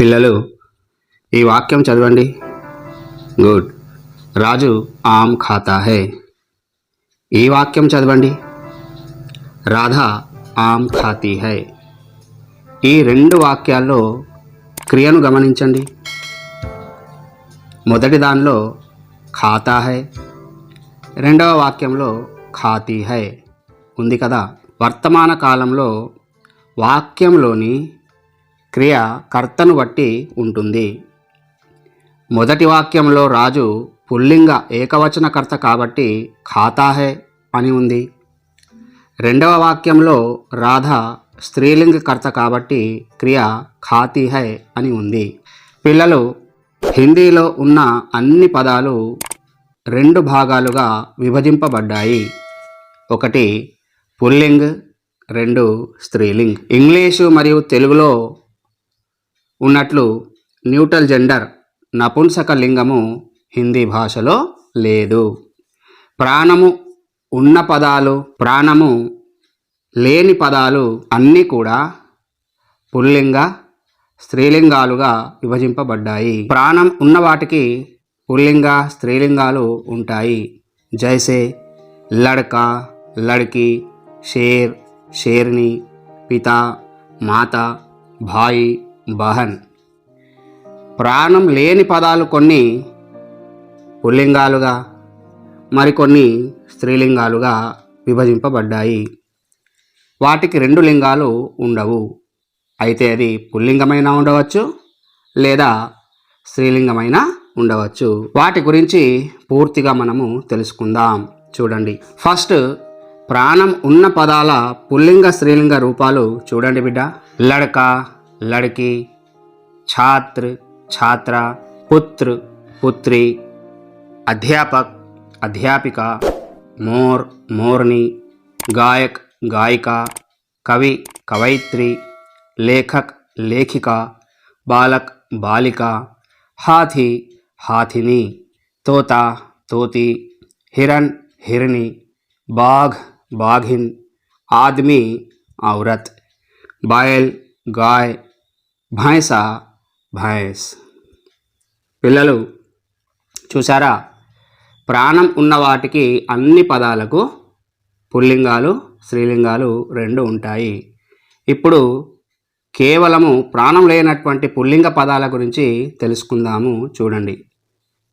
పిల్లలు ఈ వాక్యం చదవండి. గుడ్. రాజు ఆమ్ ఖాతా హై. ఈ వాక్యం చదవండి. రాధా ఆమ్ ఖాతీ హై. ఈ రెండు వాక్యాల్లో క్రియను గమనించండి. మొదటి దానిలో ఖాతా హై. రెండవ వాక్యంలో ఖాతీ హై. ఉంది కదా? వర్తమాన కాలంలో వాక్యంలోని క్రియ కర్తను బట్టి ఉంటుంది. మొదటి వాక్యంలో రాజు పుల్లింగ ఏకవచనకర్త కాబట్టి ఖాతా హై అని ఉంది. రెండవ వాక్యంలో రాధ స్త్రీలింగకర్త కాబట్టి క్రియ ఖాతీ హై అని ఉంది. పిల్లలు హిందీలో ఉన్న అన్ని పదాలు రెండు భాగాలుగా విభజింపబడ్డాయి. ఒకటి పుల్లింగ్ రెండు స్త్రీలింగ్. ఇంగ్లీషు మరియు తెలుగులో ఉన్నట్లు న్యూట్రల్ జెండర్ నపుంసక లింగము హిందీ భాషలో లేదు. ప్రాణము ఉన్న పదాలు ప్రాణము లేని పదాలు అన్నీ కూడా పుల్లింగ స్త్రీలింగాలుగా విభజింపబడ్డాయి. ప్రాణం ఉన్న వాటికి పుల్లింగ స్త్రీలింగాలు ఉంటాయి. జైసే లడకా లడ్కి షేర్ షేర్ని పిత మాత భాయి బహన్. ప్రాణం లేని పదాలు కొన్ని పుల్లింగాలుగా మరికొన్ని స్త్రీలింగాలుగా విభజింపబడ్డాయి. వాటికి రెండు లింగాలు ఉండవు. అయితే అది పుల్లింగమైన ఉండవచ్చు లేదా స్త్రీలింగమైన ఉండవచ్చు. వాటి గురించి పూర్తిగా మనము తెలుసుకుందాం. చూడండి. ఫస్ట్ ప్రాణం ఉన్న పదాల పుల్లింగ స్త్రీలింగ రూపాలు చూడండి బిడ్డ. లడక లड़की छात्र, छात्रा, पुत्र, पुत्री, अध्यापक, अध्यापिका, मोर, मोरनी, गायक, गायिका, कवि, कवयित्री, लेखक, लेखिका, बालक, बालिका, हाथी, हाथिनी, तोता, तोती हिरण हिरनी, बाघ, बाघिन, आदमी, औरत, बैल, गाय భాయసా భాయస్. పిల్లలు చూసారా ప్రాణం ఉన్న వాటికి అన్ని పదాలకు పుల్లింగాలు స్త్రీలింగాలు రెండు ఉంటాయి. ఇప్పుడు కేవలము ప్రాణం లేనటువంటి పుల్లింగ పదాల గురించి తెలుసుకుందాము చూడండి.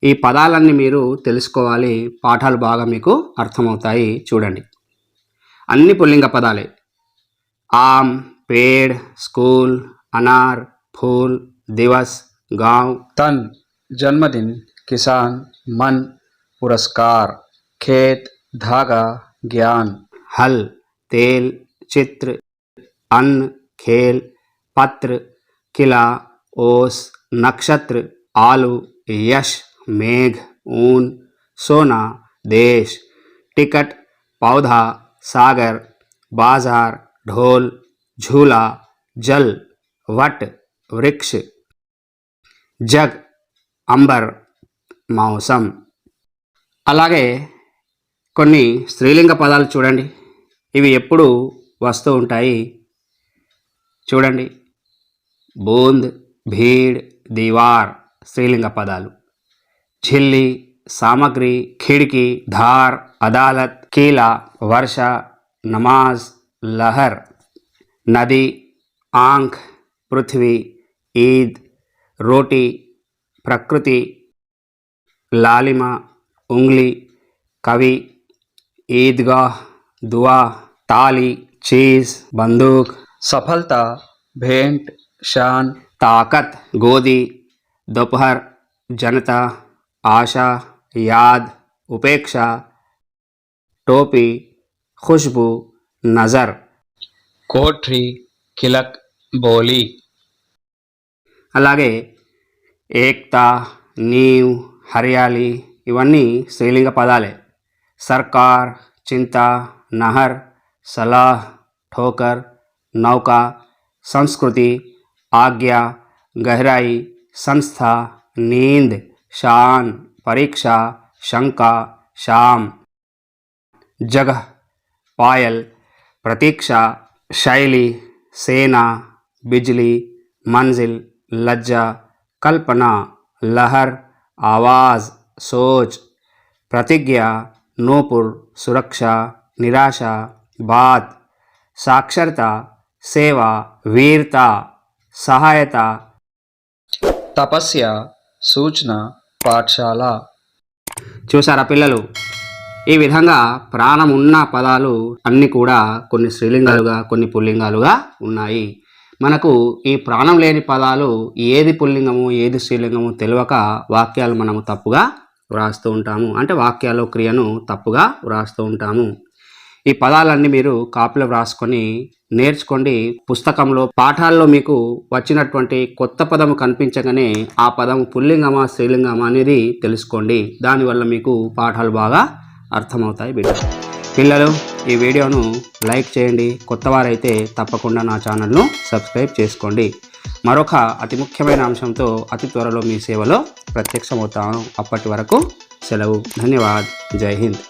ఈ పదాలన్నీ మీరు తెలుసుకోవాలి పాఠాలు బాగా మీకు అర్థమవుతాయి చూడండి. అన్ని పుల్లింగ పదాలే. ఆమ్ పేడ్ స్కూల్ अनार फूल दिवस गाँव। तन जन्मदिन किसान मन पुरस्कार खेत धागा ज्ञान। हल तेल चित्र अन्न खेल पत्र किला ओस नक्षत्र आलू यश मेघ ऊन सोना देश टिकट पौधा सागर बाज़ार ढोल झूला जल। వట్ వృక్ష జగ్ అంబర్ మాంసం. అలాగే కొన్ని స్త్రీలింగ పదాలు చూడండి. ఇవి ఎప్పుడు వస్తూ ఉంటాయి. చూడండి. బూంద్ భీడ్ దివార్ స్త్రీలింగ పదాలు. ఝిల్లి సామగ్రి ఖిడికి ధార్ అదాలత్ కీలా వర్ష నమాజ్ లహర్ నది ఆంఖ్ పృథ్వీ ఈద్ రోటీ ప్రకృతి లాలిమ ఉంగ్లీ కవి ఈద్గాహ్ దువా తాలి చీజ్ బందూక్ సఫలత भेंट शान ताकत गोदी दोपहर जनता आशा याद उपेक्षा टोपी खुशबू नज़र कोठरी किलक బోలి అలాగే ఏక్తా నీవ్ హర్యాలి ఇవన్నీ స్త్రీలింగ పదాలే సర్కార్ చింత నహర్ సలాహ్ ठोकर नौका संस्कृति आज्ञा गहराई संस्था नींद शान परीक्षा शंका शाम जगह पायल प्रतीक्षा शैली सेना बिजली मंजिल లజ్జ కల్పన లహర్ ఆవాజ్ సోచ్ ప్రతిజ్ఞ నూపుర్ సురక్ష నిరాశ బాత్ సాక్షరత సేవ వీరత సహాయత తపస్య సూచన పాఠశాల చూసారా పిల్లలు ఈ విధంగా ప్రాణం ఉన్న పదాలు అన్నీ కూడా కొన్ని స్త్రీలింగాలుగా కొన్ని పుల్లింగాలుగా ఉన్నాయి మనకు ఈ ప్రాణం లేని పదాలు ఏది పుల్లింగము ఏది స్త్రీలింగము తెలియక వాక్యాలు మనము తప్పుగా వ్రాస్తూ ఉంటాము. అంటే వాక్యాలు క్రియను తప్పుగా వ్రాస్తూ ఉంటాము. ఈ పదాలన్నీ మీరు కాపీలో వ్రాసుకొని నేర్చుకోండి. పుస్తకంలో పాఠాల్లో మీకు వచ్చినటువంటి కొత్త పదము కనిపించగానే ఆ పదము పుల్లింగమా స్త్రీలింగమా అనేది తెలుసుకోండి. దానివల్ల మీకు పాఠాలు బాగా అర్థమవుతాయి బిడ్డ. పిల్లలు ఈ వీడియోను లైక్ చేయండి. కొత్తవారైతే తప్పకుండా నా ఛానల్ను సబ్స్క్రైబ్ చేసుకోండి. మరొక అతి ముఖ్యమైన అంశంతో అతి త్వరలో మీ సేవలో ప్రత్యక్షమవుతాను. అప్పటి వరకు సెలవు. ధన్యవాద్. జై హింద్.